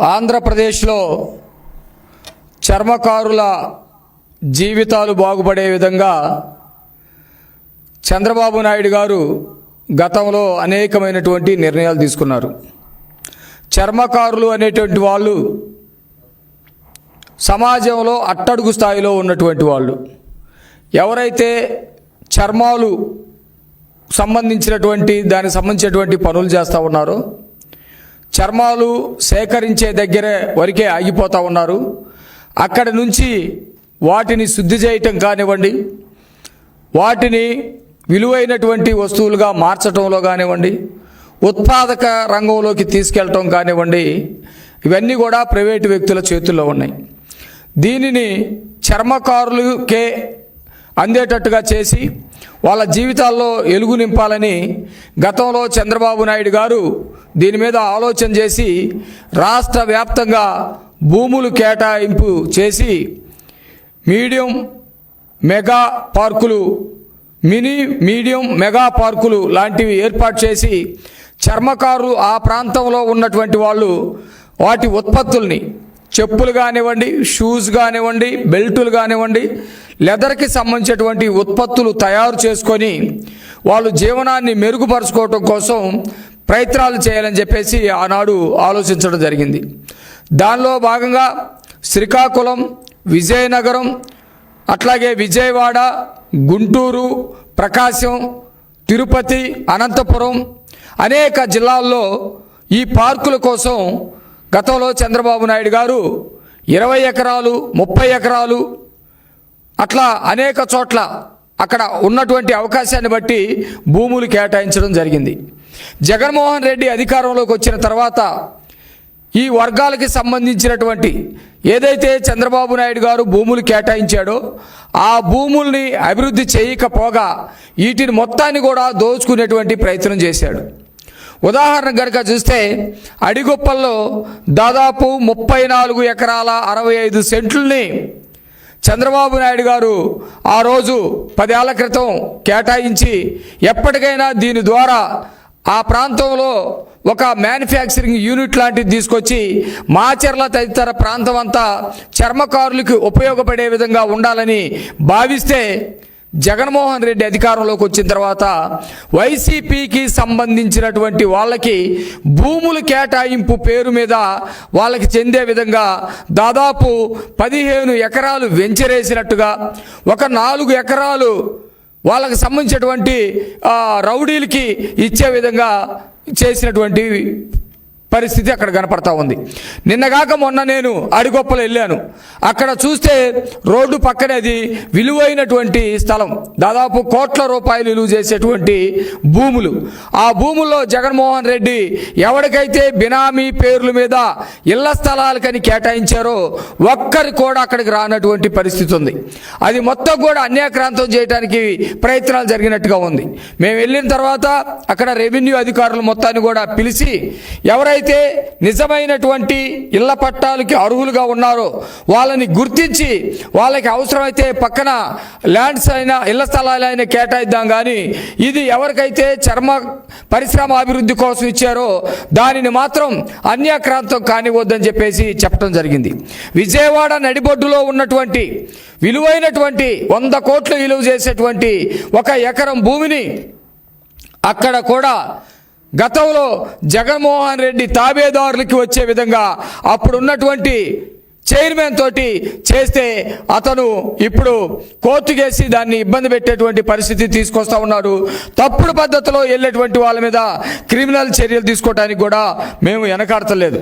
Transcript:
ఆంధ్రప్రదేశ్లో చర్మకారుల జీవితాలు బాగుపడే విధంగా చంద్రబాబు నాయుడు గారు గతంలో అనేకమైనటువంటి నిర్ణయాలు తీసుకున్నారు. చర్మకారులు అనేటువంటి వాళ్ళు సమాజంలో అట్టడుగు స్థాయిలో ఉన్నటువంటి వాళ్ళు. ఎవరైతే చర్మాలు సంబంధించినటువంటి దానికి సంబంధించినటువంటి పనులు చేస్తూ ఉన్నారో చర్మాలు సేకరించే దగ్గరే వరకే ఆగిపోతూ ఉన్నారు. అక్కడి నుంచి వాటిని శుద్ధి చేయటం కానివ్వండి వాటిని విలువైనటువంటి వస్తువులుగా మార్చటంలో కానివ్వండి ఉత్పాదక రంగంలోకి తీసుకెళ్ళటం కానివ్వండి ఇవన్నీ కూడా ప్రైవేటు వ్యక్తుల చేతుల్లో ఉన్నాయి. దీనిని చర్మకారులకే అందేటట్టుగా చేసి వాళ్ళ జీవితాల్లో ఎలుగు నింపాలని గతంలో చంద్రబాబు నాయుడు గారు దీని మీద ఆలోచన చేసి రాష్ట్ర వ్యాప్తంగా భూములు కేటాయింపు చేసి మీడియం మెగా పార్కులు మినీ మీడియం మెగా పార్కులు లాంటివి ఏర్పాటు చేసి చర్మకారులు ఆ ప్రాంతంలో ఉన్నటువంటి వాళ్ళు వాటి ఉత్పత్తుల్ని చెప్పులు కానివ్వండి షూస్ కానివ్వండి బెల్టులు కానివ్వండి లెదర్కి సంబంధించినటువంటి ఉత్పత్తులు తయారు చేసుకొని వాళ్ళు జీవనాన్ని మెరుగుపరుచుకోవటం కోసం ప్రయత్నాలు చేయాలని చెప్పేసి ఆనాడు ఆలోచించడం జరిగింది. దానిలో భాగంగా శ్రీకాకుళం విజయనగరం అట్లాగే విజయవాడ గుంటూరు ప్రకాశం తిరుపతి అనంతపురం అనేక జిల్లాల్లో ఈ పార్కుల కోసం గతంలో చంద్రబాబు నాయుడు గారు ఇరవై ఎకరాలు ముప్పై ఎకరాలు అట్లా అనేక చోట్ల అక్కడ ఉన్నటువంటి అవకాశాన్ని బట్టి భూములు కేటాయించడం జరిగింది. జగన్మోహన్ రెడ్డి అధికారంలోకి వచ్చిన తర్వాత ఈ వర్గాలకి సంబంధించినటువంటి ఏదైతే చంద్రబాబు నాయుడు గారు భూములు కేటాయించాడో ఆ భూముల్ని అభివృద్ధి చేయకపోగా వీటిని మొత్తాన్ని కూడా దోచుకునేటువంటి ప్రయత్నం చేశాడు. ఉదాహరణ కనుక చూస్తే అడిగొప్పల్లో దాదాపు ముప్పై నాలుగు ఎకరాల అరవై ఐదు సెంట్లని చంద్రబాబు నాయుడు గారు ఆ రోజు పదేళ్ళ క్రితం కేటాయించి ఎప్పటికైనా దీని ద్వారా ఆ ప్రాంతంలో ఒక మ్యానుఫ్యాక్చరింగ్ యూనిట్ లాంటిది తీసుకొచ్చి మాచర్ల తదితర ప్రాంతం అంతా చర్మకారులకు ఉపయోగపడే విధంగా ఉండాలని భావిస్తే జగన్మోహన్ రెడ్డి అధికారంలోకి వచ్చిన తర్వాత వైసీపీకి సంబంధించినటువంటి వాళ్ళకి భూములు కేటాయింపు పేరు మీద వాళ్ళకి చెందే విధంగా దాదాపు పదిహేను ఎకరాలు వెంచరేసినట్టుగా ఒక నాలుగు ఎకరాలు వాళ్ళకి సంబంధించినటువంటి రౌడీలకి ఇచ్చే విధంగా చేసినటువంటి పరిస్థితి అక్కడ కనపడతా ఉంది. నిన్నగాక మొన్న నేను అడిగొప్పలు వెళ్ళాను. అక్కడ చూస్తే రోడ్డు పక్కనే అది విలువైనటువంటి స్థలం. దాదాపు కోట్ల రూపాయలు విలువ చేసేటువంటి భూములు. ఆ భూముల్లో జగన్మోహన్ రెడ్డి ఎవరికైతే బినామీ పేర్ల మీద ఇళ్ళ స్థలాలకని కేటాయించారో ఒక్కరు కూడా అక్కడికి రానటువంటి పరిస్థితి ఉంది. అది మొత్తం కూడా అన్యాక్రాంతం చేయడానికి ప్రయత్నాలు జరిగినట్టుగా ఉంది. మేము వెళ్ళిన తర్వాత అక్కడ రెవెన్యూ అధికారులు మొత్తాన్ని కూడా పిలిచి ఎవరైతే నిజమైనటువంటి ఇళ్ళ పట్టాలకి అర్హులుగా ఉన్నారో వాళ్ళని గుర్తించి వాళ్ళకి అవసరమైతే పక్కన ల్యాండ్స్ అయినా ఇళ్ళ స్థలాలు అయినా కేటాయిద్దాం కానీ ఇది ఎవరికైతే చర్మ పరిశ్రమ అభివృద్ధి కోసం ఇచ్చారో దానిని మాత్రం అన్యాక్రాంతం కానివద్దని చెప్పేసి చెప్పడం జరిగింది. విజయవాడ నడిబొడ్డులో ఉన్నటువంటి విలువైనటువంటి వంద కోట్లు విలువ చేసేటువంటి ఒక ఎకరం భూమిని అక్కడ కూడా గతంలో జగన్మోహన్ రెడ్డి తాబేదారులకి వచ్చే విధంగా అప్పుడు ఉన్నటువంటి చైర్మన్ తోటి చేస్తే అతను ఇప్పుడు కోర్టు కేసి దాన్ని ఇబ్బంది పెట్టేటువంటి పరిస్థితి తీసుకొస్తా ఉన్నాడు. తప్పుడు పద్ధతిలో వెళ్ళేటువంటి వాళ్ళ మీద క్రిమినల్ చర్యలు తీసుకోవడానికి కూడా మేము వెనకాడతలేదు.